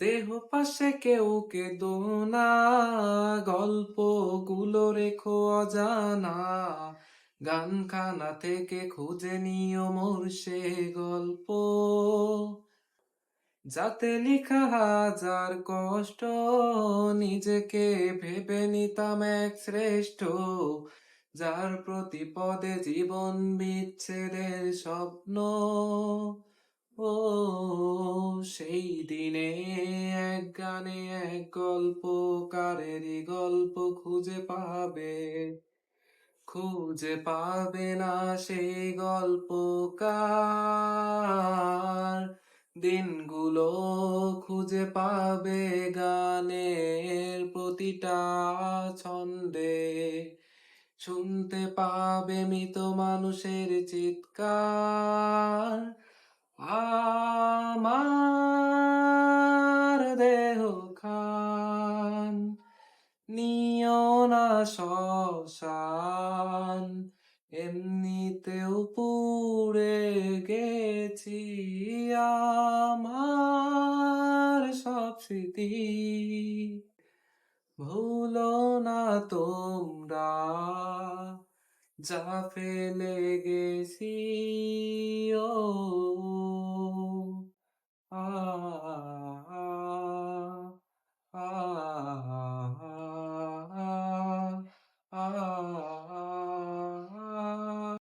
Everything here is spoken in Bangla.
দেহ পাশে কেউ কেঁদো না গল্পগুলো রেখো অজানা গানখানা থেকে খুঁজে নিও মোর সে গল্প যাতে লিখা হাজার কষ্ট, নিজেকে ভেবে নিতাম এক শ্রেষ্ঠ। যার প্রতি পদে জীবন বিচ্ছেদের স্বপ্ন। ও, সেই দিনে এক গানে এক গল্প গল্পকারেরই গল্প খুঁজে পাবে। খুঁজে পাবে না সেই গল্পকার। দিনগুলো খুঁজে পাবে গানের প্রতিটা ছন্দে। শুনতে পাবে মৃত মানুষের চিৎকার। আমার দেহ খান, নিও না শ্মশান। এমনিতেও পুড়ে গেছি সব স্মৃতি ভুল না তোমরা যা ফেলে গেছি ও